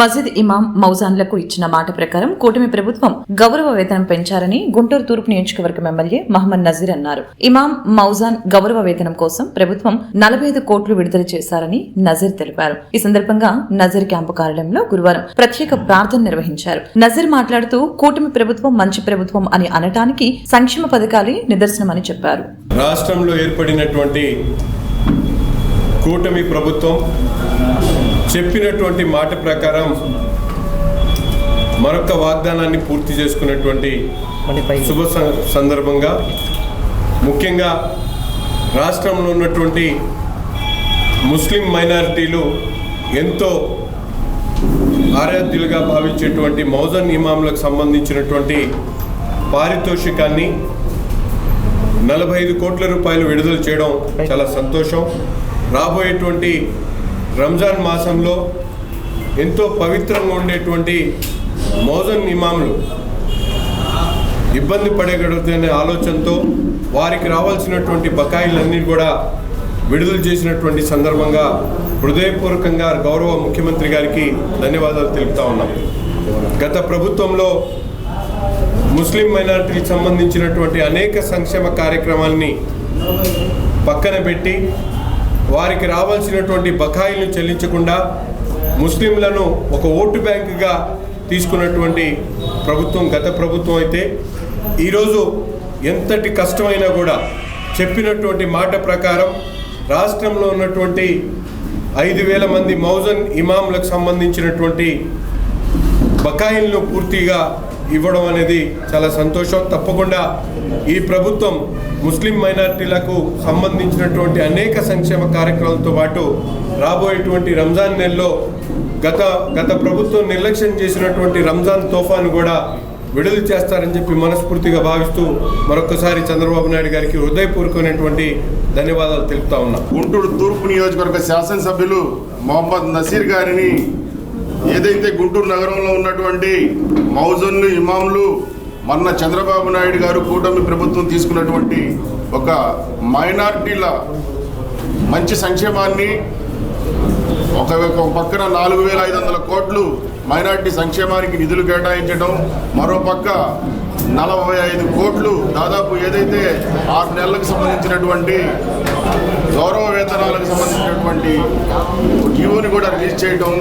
మసీద్ ఇమాం మౌజాన్లకు ఇచ్చిన మాట ప్రకారం కూటమి ప్రభుత్వం గౌరవ వేతనం పెంచారని గుంటూరు తూర్పు నియోజకవర్గం ఎమ్మెల్యే మహమ్మద్ నజీర్ అన్నారు. ఇమాం మౌజాన్ గౌరవ వేతనం కోసం ప్రభుత్వం నలభై ఐదు కోట్లు విడుదల చేశారని నజీర్ తెలిపారు. ఈ సందర్భంగా నజీర్ క్యాంపు కార్యాలయంలో గురువారం ప్రత్యేక ప్రార్థన నిర్వహించారు. నజీర్ మాట్లాడుతూ కూటమి ప్రభుత్వం మంచి ప్రభుత్వం అని అనటానికి సంక్షేమ పథకాలే నిదర్శనమని చెప్పారు. రాష్ట్రంలో ఏర్పడినటువంటి కూటమి ప్రభుత్వం చెప్పినటువంటి మాట ప్రకారం మరొక వాగ్దానాన్ని పూర్తి చేసుకున్నటువంటి శుభ సందర్భంగా ముఖ్యంగా రాష్ట్రంలో ఉన్నటువంటి ముస్లిం మైనారిటీలు ఎంతో ఆరాధ్యులుగా భావించేటువంటి మౌజన్ ఇమాంలకు సంబంధించినటువంటి పారితోషికాన్ని నలభై ఐదు కోట్ల రూపాయలు విడుదల చేయడం చాలా సంతోషం. రాబోయేటువంటి రంజాన్ మాసంలో ఎంతో పవిత్రంగా ఉండేటువంటి మోజన్ ఇమాములు ఇబ్బంది పడగలుగుతున్న ఆలోచనతో వారికి రావాల్సినటువంటి బకాయిలన్నీ కూడా విడుదల చేసినటువంటి సందర్భంగా హృదయపూర్వకంగా గౌరవ ముఖ్యమంత్రి గారికి ధన్యవాదాలు తెలుపుతా ఉన్నాం. గత ప్రభుత్వంలో ముస్లిం మైనారిటీకి సంబంధించినటువంటి అనేక సంక్షేమ కార్యక్రమాల్ని పక్కన పెట్టి వారికి రావాల్సినటువంటి బకాయిలను చెల్లించకుండా ముస్లింలను ఒక ఓటు బ్యాంకుగా తీసుకున్నటువంటి ప్రభుత్వం గత ప్రభుత్వం అయితే ఈరోజు ఎంతటి కష్టమైనా కూడా చెప్పినటువంటి మాట ప్రకారం రాష్ట్రంలో ఉన్నటువంటి ఐదు వేల మంది మౌజన్ ఇమాంలకు సంబంధించినటువంటి బకాయిలను పూర్తిగా ఇవ్వడం అనేది చాలా సంతోషం. తప్పకుండా ఈ ప్రభుత్వం ముస్లిం మైనార్టీలకు సంబంధించినటువంటి అనేక సంక్షేమ కార్యక్రమాలతో పాటు రాబోయేటువంటి రంజాన్ నెలలో గత గత ప్రభుత్వం నిర్లక్ష్యం చేసినటువంటి రంజాన్ తోఫాను కూడా విడుదల చేస్తారని చెప్పి మనస్ఫూర్తిగా భావిస్తూ మరొకసారి చంద్రబాబు నాయుడు గారికి హృదయపూర్వకమైనటువంటి ధన్యవాదాలు తెలుపుతా ఉన్నా. గుంటూరు తూర్పు నియోజకవర్గ శాసనసభ్యులు మొహమ్మద్ నసీర్ గారిని ఏదైతే గుంటూరు నగరంలో ఉన్నటువంటి మౌజన్లు ఇమాంలు మొన్న చంద్రబాబు నాయుడు గారు కూటమి ప్రభుత్వం తీసుకున్నటువంటి ఒక మైనార్టీల మంచి సంక్షేమాన్ని ఒక ఒక పక్కన నాలుగు వేల ఐదు వందల కోట్లు మైనార్టీ సంక్షేమానికి నిధులు కేటాయించడం మరో పక్క నలభై ఐదు కోట్లు దాదాపు ఏదైతే ఆరు నెలలకు సంబంధించినటువంటి గౌరవ వేతనాలకు సంబంధించినటువంటి జీవోని కూడా రిలీజ్ చేయడం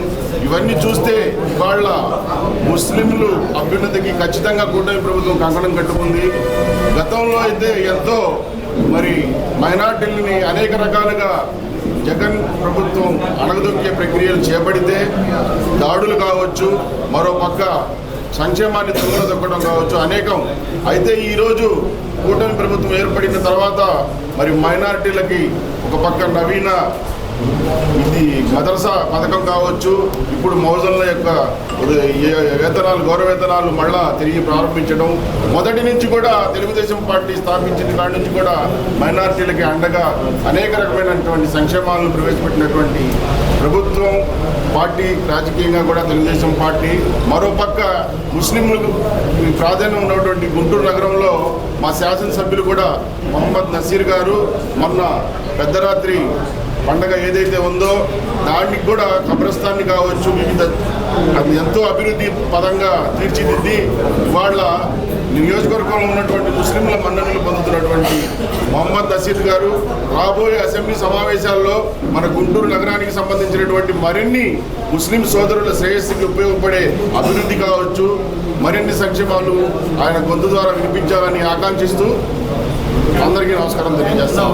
ఇవన్నీ చూస్తే ఇవాళ ముస్లింలు అభ్యున్నతికి ఖచ్చితంగా కూటమి ప్రభుత్వం కంకణం కట్టుకుంది. గతంలో అయితే ఎంతో మరి మైనార్టీలని అనేక రకాలుగా జగన్ ప్రభుత్వం అణగదొక్కే ప్రక్రియలు చేపడితే దాడులు కావచ్చు. మరో పక్క సంక్షేమాన్ని దొక్కడం కావచ్చు అనేకం. అయితే ఈరోజు కూటమి ప్రభుత్వం ఏర్పడిన తర్వాత మరి మైనారిటీలకి ఒక పక్క నవీన ఇది మదర్సా పథకం కావచ్చు ఇప్పుడు మౌజన్ల యొక్క ఏ- వేతనాలు గౌరవ వేతనాలు మళ్ళా తిరిగి ప్రారంభించడం. మొదటి నుంచి కూడా తెలుగుదేశం పార్టీ స్థాపించిన కాడి నుంచి కూడా మైనారిటీలకి అండగా అనేక రకమైనటువంటి సంక్షేమాలను ప్రవేశపెట్టినటువంటి ప్రభుత్వం పార్టీ రాజకీయంగా కూడా తెలుగుదేశం పార్టీ మరోపక్క ముస్లింలకు ప్రాధాన్యం ఉన్నటువంటి గుంటూరు నగరంలో మా శాసనసభ్యులు కూడా మొహమ్మద్ నసీర్ గారు మొన్న పెద్దరాత్రి పండగ ఏదైతే ఉందో దానికి కూడా కబ్రస్థాన్ని కావచ్చు వివిధ అది ఎంతో అభివృద్ధి పదంగా తీర్చిదిద్ది వాళ్ళ నియోజకవర్గంలో ఉన్నటువంటి ముస్లింల మన్ననలు పొందుతున్నటువంటి మొహమ్మద్ నసీద్ గారు రాబోయే అసెంబ్లీ సమావేశాల్లో మన గుంటూరు నగరానికి సంబంధించినటువంటి మరిన్ని ముస్లిం సోదరుల శ్రేయస్సుకి ఉపయోగపడే అభివృద్ధి కావచ్చు. మరిన్ని సంక్షేమాలు ఆయన గొంతు ద్వారా వినిపించాలని ఆకాంక్షిస్తూ అందరికీ నమస్కారం తెలియజేస్తాం